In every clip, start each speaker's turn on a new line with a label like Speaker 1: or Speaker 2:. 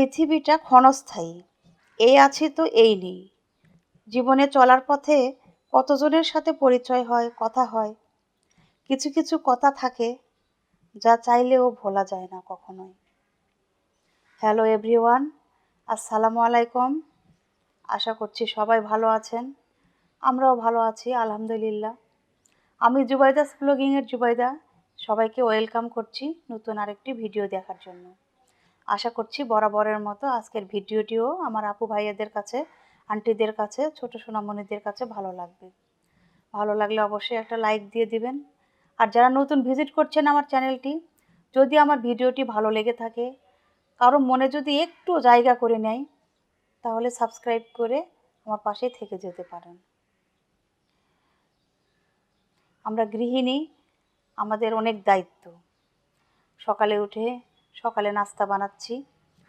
Speaker 1: পৃথিবীটা ক্ষণস্থায়ী। এই আছি তো এই নেই। জীবনে চলার পথে কতজনের সাথে পরিচয় হয়, কথা হয়? কিছু কিছু কথা থাকে যা চাইলেও ভোলা যায় না কখনোই। হ্যালো এভরিওয়ান, আসসালামু আলাইকুম। আশা করছি সবাই ভালো আছেন। আমরাও ভালো আছি, আলহামদুলিল্লাহ। আমি জুবাইদাস ব্লগিংয়ের জুবাইদা। সবাইকে ওয়েলকাম করছি নতুন আরেকটি ভিডিও দেখার জন্য। আশা করছি বরাবরের মতো আজকের ভিডিওটিও আমার আপু ভাইয়াদের কাছে, আন্টিদের কাছে, ছোট সোনামণিদের কাছে ভালো লাগবে। ভালো লাগলে অবশ্যই একটা লাইক দিয়ে দিবেন। আর যারা নতুন ভিজিট করছেন আমার চ্যানেলটি, যদি আমার ভিডিওটি ভালো লেগে থাকে, কারও মনে যদি একটু জায়গা করে নেয়, তাহলে সাবস্ক্রাইব করে আমার পাশে থেকে যেতে পারেন। আমরা গৃহিণী, আমাদের অনেক দায়িত্ব। সকালে উঠে সকালে নাস্তা বানাচ্ছি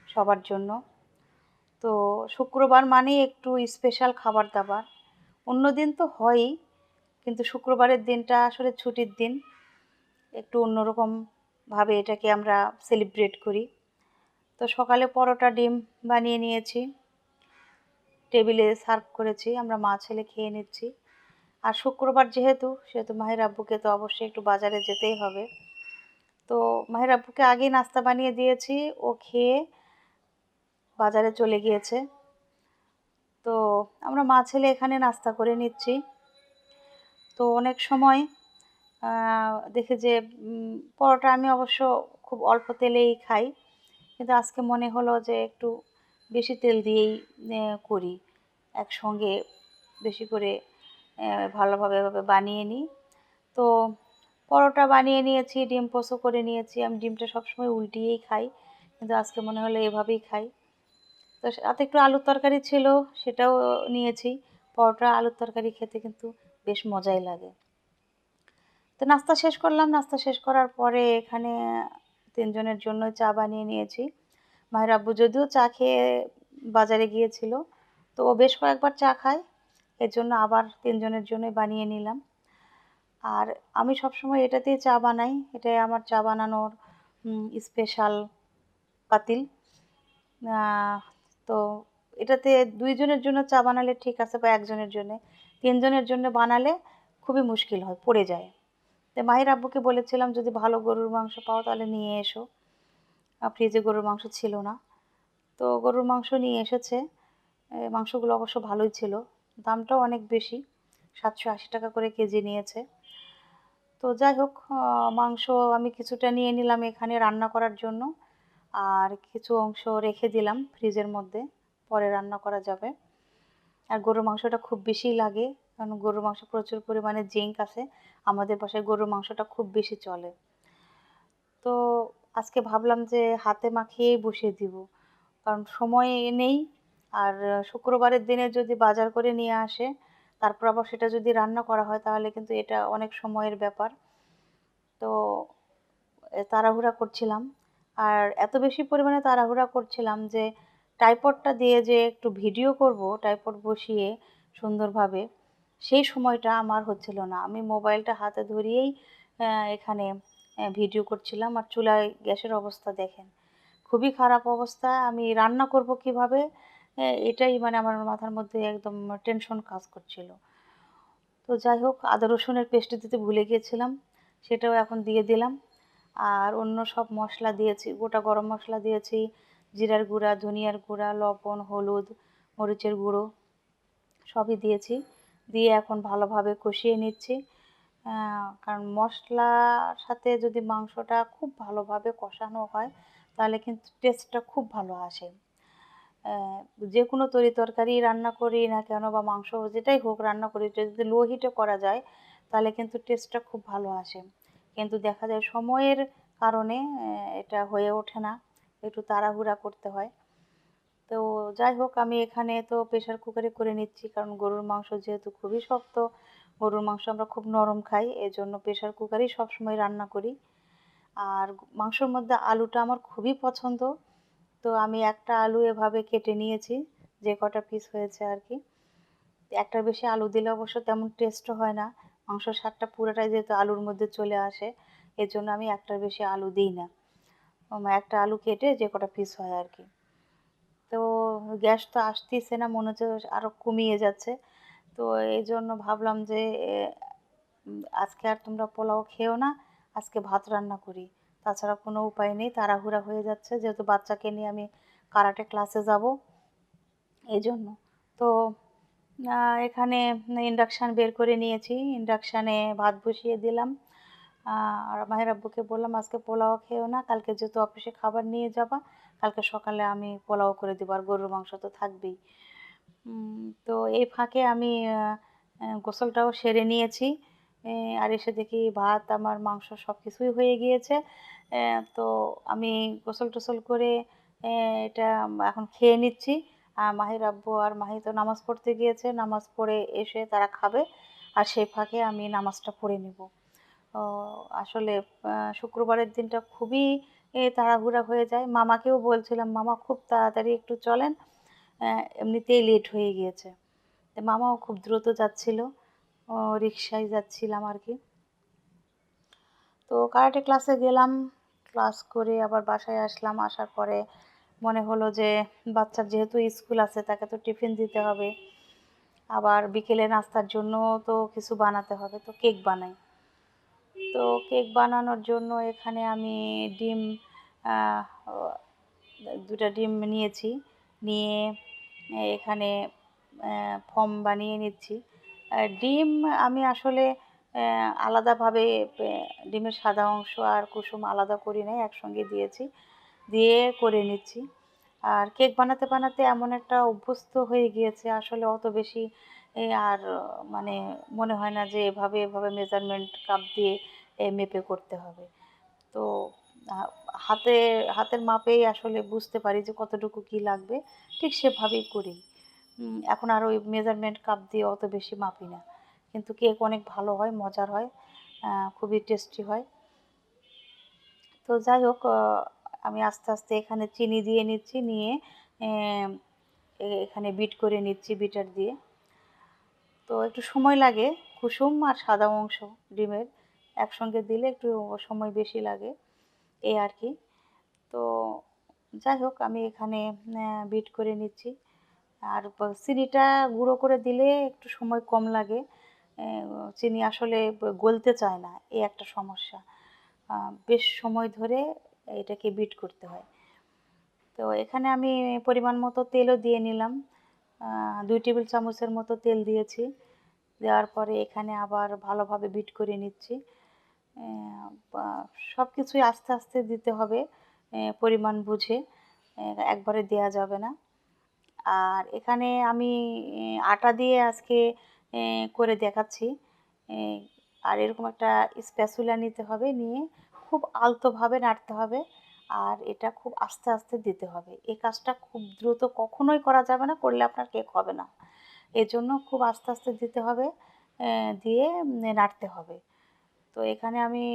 Speaker 1: সবার জন্য। তো শুক্রবার মানে একটু স্পেশাল খাবার দাবার। অন্য দিন তো হয়ই, কিন্তু শুক্রবারের দিনটা আসলে ছুটির দিন। একটু অন্যরকমভাবে এটাকে আমরা সেলিব্রেট করি। তো সকালে পরোটা, ডিম বানিয়ে নিয়েছি। টেবিলে সার্ভ করেছি, আমরা মা ছেলে খেয়ে নিচ্ছি। আর শুক্রবার যেহেতু, সেহেতু মাহির আব্বুকে তো অবশ্যই একটু বাজারে যেতেই হবে। তো মাহির আব্বুকে আগেই নাস্তা বানিয়ে দিয়েছি, ও খেয়ে বাজারে চলে গিয়েছে। তো আমরা মা ছেলে এখানে নাস্তা করে নিচ্ছি। তো অনেক সময় দেখে যে পরোটা আমি অবশ্য খুব অল্প তেলেই খাই, কিন্তু আজকে মনে হলো যে একটু বেশি তেল দিয়েই করি। একসঙ্গে বেশি করে ভালোভাবে বানিয়ে নিই। তো পরোটা বানিয়ে নিয়েছি, ডিম পোসো করে নিয়েছি। আমি ডিমটা সবসময় উল্টিয়েই খাই, কিন্তু আজকে মনে হলো এভাবেই খাই। তো সাথে একটু আলুর তরকারি ছিল, সেটাও নিয়েছি। পরোটা, আলুর তরকারি খেতে কিন্তু বেশ মজাই লাগে। তো নাস্তা শেষ করলাম। নাস্তা শেষ করার পরে এখানে তিনজনের জন্য চা বানিয়ে নিয়েছি। মায়ের আব্বু যদিও চা খেয়ে বাজারে গিয়েছিল, তো ও বেশ কয়েকবার চা খায়। এর জন্য আবার তিনজনের জন্য বানিয়ে নিলাম। আর আমি সবসময় এটাতেই চা বানাই, এটাই আমার চা বানানোর স্পেশাল পাতিল। তো এটাতে দুইজনের জন্য চা বানালে ঠিক আছে বা একজনের জন্য। তিনজনের জন্য বানালে খুবই মুশকিল হয়, পড়ে যায়। তো মাহির আব্বুকে বলেছিলাম, যদি ভালো গরুর মাংস পাও তাহলে নিয়ে এসো। ফ্রিজে গরুর মাংস ছিল না। তো গরুর মাংস নিয়ে এসেছে। মাংসগুলো অবশ্য ভালোই ছিল। দামটাও অনেক বেশি। সাতশো আশি টাকা করে কেজি নিয়েছে। তো যাই হোক মাংস আমি কিছুটা নিয়ে নিলাম এখানে রান্না করার জন্য। আর কিছু অংশ রেখে দিলাম ফ্রিজের মধ্যে, পরে রান্না করা যাবে। আর গরুর মাংসটা খুব বেশি লাগে, কারণ গরুর মাংস প্রচুর পরিমাণে জিঙ্ক আছে, আমাদের বাসায় গরুর মাংসটা খুব বেশি চলে। তো আজকে ভাবলাম যে হাতে মাখিয়েই বসিয়ে দিব, কারণ সময় নেই। আর শুক্রবারের দিনে যদি বাজার করে নিয়ে আসে তারপর আবার সেটা যদি রান্না করা হয়, তাহলে কিন্তু এটা অনেক সময়ের ব্যাপার। তো তাড়াহুড়া করছিলাম। আর এত বেশি পরিমাণে তাড়াহুড়া করছিলাম যে টাইপডটা দিয়ে যে একটু ভিডিও করব টাইপড বসিয়ে সুন্দরভাবে, সেই সময়টা আমার হচ্ছিল না। আমি মোবাইলটা হাতে ধরিয়েই এখানে ভিডিও করছিলাম। আর চুলায় গ্যাসের অবস্থা দেখেন, খুবই খারাপ অবস্থা। আমি রান্না করব কীভাবে? এটাই মানে আমার মাথার মধ্যে একদম টেনশন কাজ করছিল। তো যাই হোক, আদা রসুনের পেস্ট দিতে ভুলে গিয়েছিলাম, সেটাও এখন দিয়ে দিলাম। আর অন্য সব মশলা দিয়েছি, গোটা গরম মশলা দিয়েছি, জিরার গুঁড়া, ধনিয়ার গুঁড়া, লবণ, হলুদ, মরিচের গুঁড়ো, সবই দিয়েছি। দিয়ে এখন ভালোভাবে কষিয়ে নিচ্ছি। কারণ মশলার সাথে যদি মাংসটা খুব ভালোভাবে কষানো হয়, তাহলে কিন্তু টেস্টটা খুব ভালো আসে। যে কোনো তরি তরকারি রান্না করি না কেন বা মাংস যেটাই হোক রান্না করি যদি লো হিটে করা যায়, তাহলে কিন্তু টেস্টটা খুব ভালো আসে। কিন্তু দেখা যায় সময়ের কারণে এটা হয়ে ওঠে না, একটু তাড়াহুড়া করতে হয়। তো যাই হোক, আমি এখানে তো প্রেশার কুকারে করে নিচ্ছি, কারণ গরুর মাংস যেহেতু খুবই শক্ত, গরুর মাংস আমরা খুব নরম খাই, এজন্য প্রেশার কুকারেই সবসময় রান্না করি। আর মাংসর মধ্যে আলুটা আমার খুবই পছন্দ। তো আমি একটা আলু এভাবে কেটে নিয়েছি, যে কটা পিস হয়েছে আর কি একটার বেশি আলু দিলে অবশ্য তেমন টেস্টও হয় না, মাংস স্বাদটা পুরোটাই যেহেতু আলুর মধ্যে চলে আসে এর জন্য আমি একটার বেশি আলু দিই না। একটা আলু কেটে যে কটা পিস হয় আর কি তো গ্যাস তো আসতেছে না, মনে হচ্ছে আরও কমিয়ে যাচ্ছে। তো এই জন্য ভাবলাম যে আজকে আর তোমরা পোলাও খেও না, আজকে ভাত রান্না করি। তাছাড়া কোনো উপায় নেই, তাড়াহুড়া হয়ে যাচ্ছে। যেহেতু বাচ্চাকে নিয়ে আমি কারাটে ক্লাসে যাব এই জন্য তো এখানে ইন্ডাকশান বের করে নিয়েছি। ইন্ডাকশানে ভাত বসিয়ে দিলাম। আর মায়ের আব্বুকে বললাম, আজকে পোলাও খেয়েও না, কালকে যেহেতু অফিসে খাবার নিয়ে যাবা, কালকে সকালে আমি পোলাও করে দেবো, আর গরুর মাংস তো থাকবেই। তো এই ফাঁকে আমি গোসলটাও সেরে নিয়েছি। আর এসে দেখি ভাত, আমার মাংস সব কিছুই হয়ে গিয়েছে। তো আমি গোসল টোসল করে এটা এখন খেয়ে নিচ্ছি। আর মাহির আব্বু আর মাহি তো নামাজ পড়তে গিয়েছে, নামাজ পড়ে এসে তারা খাবে। আর সেই ফাঁকে আমি নামাজটা পড়ে নেব। আসলে শুক্রবারের দিনটা খুবই তাড়াহুড়া হয়ে যায়। মামাকেও বলছিলাম, মামা, খুব তাড়াতাড়ি একটু চলেন। এমনিতেই লেট হয়ে গিয়েছে। মামাও খুব দ্রুত যাচ্ছিল। রিক্সায় যাচ্ছিলাম আর কি। তো কারাটে ক্লাসে গেলাম, ক্লাস করে আবার বাসায় আসলাম। আসার পরে মনে হলো যে বাচ্চার যেহেতু স্কুল আছে, তাকে তো টিফিন দিতে হবে। আবার বিকেলে নাস্তার জন্য তো কিছু বানাতে হবে, তো কেক বানাই। তো কেক বানানোর জন্য এখানে আমি ডিম দুটা ডিম নিয়েছি। নিয়ে এখানে ফর্ম বানিয়ে নিচ্ছি। ডিম আমি আসলে আলাদাভাবে ডিমের সাদা অংশ আর কুসুম আলাদা করি নাই, একসঙ্গে দিয়েছি, দিয়ে করে নিচ্ছি। আর কেক বানাতে বানাতে এমন একটা অভ্যস্ত হয়ে গিয়েছে আসলে অত বেশি আর মানে মনে হয় না যে এভাবে এভাবে মেজারমেন্ট কাপ দিয়ে মেপে করতে হবে। তো হাতে, হাতের মাপেই আসলে বুঝতে পারি যে কতটুকু কি লাগবে, ঠিক সেভাবেই করি। এখন আর ওই মেজারমেন্ট কাপ দিয়ে অত বেশি মাপি না। কিন্তু কেক অনেক ভালো হয়, মজার হয় খুবই টেস্টি হয়। তো যাই হোক আমি আস্তে আস্তে এখানে চিনি দিয়ে নিচ্ছি, নিয়ে এখানে বিট করে নিচ্ছি বিটার দিয়ে। তো একটু সময় লাগে, কুসুম আর সাদা অংশ ডিমের একসঙ্গে দিলে একটু সময় বেশি লাগে, এই আর কি। তো যাই হোক, আমি এখানে বিট করে নিচ্ছি। আর চিনিটা গুঁড়ো করে দিলে একটু সময় কম লাগে। চিনি আসলে গলতে চায় না এই একটা সমস্যা। বেশ সময় ধরে এটাকে বিট করতে হয়। তো এখানে আমি পরিমাণ মতো তেলও দিয়ে নিলাম। দুই টেবিল চামচের মতো তেল দিয়েছি। দেওয়ার পরে এখানে আবার ভালোভাবে বিট করে নিচ্ছি। সব কিছুই আস্তে আস্তে দিতে হবে পরিমাণ বুঝে। একবারে দেয়া যাবে না। আর এখানে আমি আটা দিয়ে আজকে করে দেখাচ্ছি। আর এরকম একটা স্প্যাচুলা নিতে হবে নিয়ে খুব আলতোভাবে নাড়তে হবে আর এটা খুব আস্তে আস্তে দিতে হবে। এই কাজটা খুব দ্রুত কখনোই করা যাবে না, করলে আপনার কেক হবে না। এর জন্য খুব আস্তে আস্তে দিতে হবে দিয়ে নাড়তে হবে। তো এখানে আমি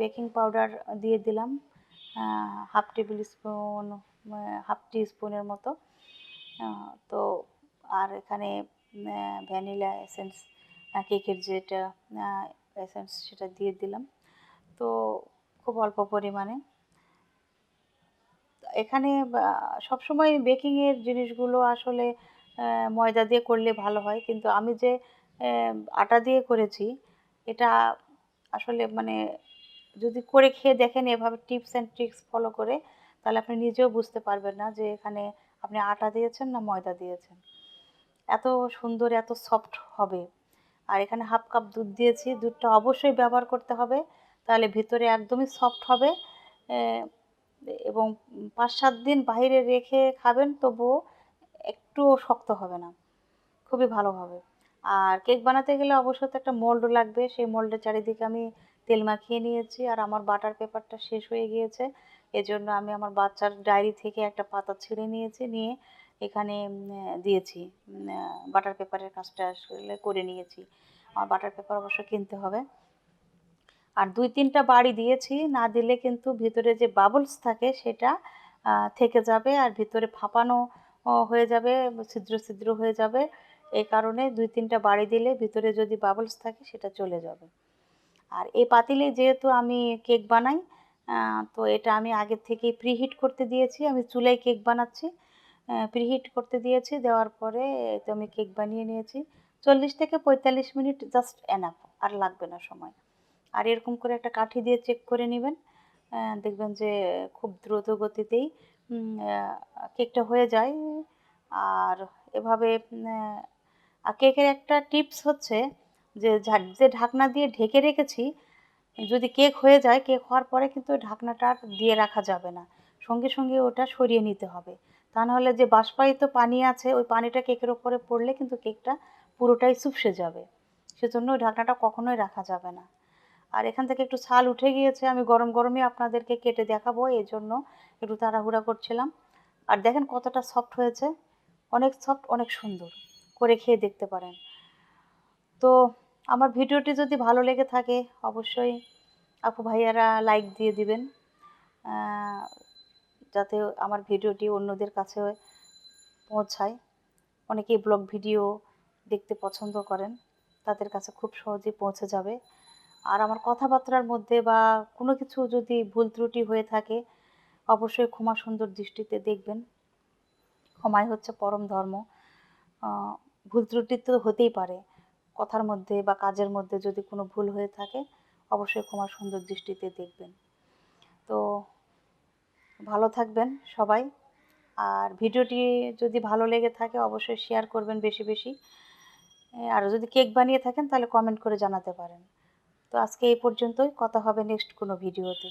Speaker 1: বেকিং পাউডার দিয়ে দিলাম half tablespoon half tea স্পুনের মতো। তো আর এখানে ভ্যানিলা এসেন্স কেকের যেটা এসেন্স সেটা দিয়ে দিলাম। তো খুব অল্প পরিমাণে। এখানে সবসময় বেকিংয়ের জিনিসগুলো আসলে ময়দা দিয়ে করলে ভালো হয়। কিন্তু আমি যে আটা দিয়ে করেছি, এটা আসলে মানে যদি করে খেয়ে দেখেন, এভাবে টিপস অ্যান্ড ট্রিক্স ফলো করে, তাহলে আপনি নিজেও বুঝতে পারবেন না যে এখানে আপনি আটা দিয়েছেন না ময়দা দিয়েছেন? এত সুন্দর, এত সফট হবে। আর এখানে হাফ কাপ দুধ দিয়েছি, দুধটা অবশ্যই ব্যবহার করতে হবে। তাহলে ভিতরে একদমই সফট হবে। এবং পাঁচ সাত দিন বাইরে রেখে খাবেন, তবুও একটুও শক্ত হবে না। খুবই ভালো হবে। আর কেক বানাতে গেলে অবশ্যই তো একটা মোল্ড লাগবে। সেই মোল্ডের চারিদিকে আমি তেল মাখিয়ে নিয়েছি, আর আমার বাটার পেপারটা শেষ হয়ে গিয়েছে। এজন্য আমি আমার বাচ্চার ডায়েরি থেকে একটা পাতা ছিঁড়ে নিয়েছি, নিয়ে এখানে দিয়েছি। বাটার পেপারের কাজটা আসলে করে নিয়েছি। আমার বাটার পেপার অবশ্য কিনতে হবে। আর দুই তিনটা বাড়ি দিয়েছি, না দিলে কিন্তু ভিতরে যে বাবলস থাকে সেটা থেকে যাবে আর ভিতরে ফাঁপানো হয়ে যাবে, ছিদ্র ছিদ্র হয়ে যাবে। এই কারণে দুই তিনটা বাড়ি দিলে ভিতরে যদি বাবলস থাকে সেটা চলে যাবে। আর এই পাতিলে যেহেতু আমি কেক বানাই তো এটা আমি আগের থেকেই প্রিহিট করতে দিয়েছি। আমি চুলায় কেক বানাচ্ছি। প্রিহিট করতে দিয়েছি। দেওয়ার পরে তো আমি কেক বানিয়ে নিয়েছি। চল্লিশ থেকে পঁয়তাল্লিশ মিনিট জাস্ট এনাফ আর লাগবে না সময়। আর এরকম করে একটা কাঠি দিয়ে চেক করে নেবেন। দেখবেন যে খুব দ্রুত গতিতেই কেকটা হয়ে যায়। আর এভাবে কেকের একটা টিপস হচ্ছে যে যে ঢাকনা দিয়ে ঢেকে রেখেছি যদি কেক হয়ে যায়, কেক হওয়ার পরে কিন্তু ঢাকনাটা দিয়ে রাখা যাবে না। সঙ্গে সঙ্গে ওটা সরিয়ে নিতে হবে। তা নাহলে যে বাষ্পায়িত পানি আছে, ওই পানিটা কেকের ওপরে পড়লে কিন্তু কেকটা পুরোটাই চুপসে যাবে। সেজন্য ওই ঢাকনাটা কখনোই রাখা যাবে না। আর এখান থেকে একটু ছাল উঠে গিয়েছে, আমি গরম গরমই আপনাদেরকে কেটে দেখাবো, এই জন্য একটু তাড়াহুড়া করছিলাম। আর দেখেন কতটা সফট হয়েছে। অনেক সফট অনেক সুন্দর। করে খেয়ে দেখতে পারেন। তো আমার ভিডিওটি যদি ভালো লেগে থাকে, অবশ্যই আপু ভাইয়ারা লাইক দিয়ে দিবেন যাতে আমার ভিডিওটি অন্যদের কাছে পৌঁছায়। অনেকেই ব্লগ ভিডিও দেখতে পছন্দ করেন, তাদের কাছে খুব সহজেই পৌঁছে যাবে। আর আমার কথাবার্তার মধ্যে বা কোনো কিছু যদি ভুল ত্রুটি হয়ে থাকে, অবশ্যই ক্ষমা সুন্দর দৃষ্টিতে দেখবেন। ক্ষমাই হচ্ছে পরম ধর্ম ভুল ত্রুটি তো হতেই পারে। কথার মধ্যে বা কাজের মধ্যে যদি কোনো ভুল হয়ে থাকে, অবশ্যই ক্ষমা সুন্দর দৃষ্টিতে দেখবেন। তো ভালো থাকবেন সবাই। আর ভিডিওটি যদি ভালো লেগে থাকে, অবশ্যই শেয়ার করবেন বেশি বেশি। আর যদি কেক বানিয়ে থাকেন, তাহলে কমেন্ট করে জানাতে পারেন। তো আজকে এই পর্যন্তই। কথা হবে নেক্সট কোনো ভিডিওতে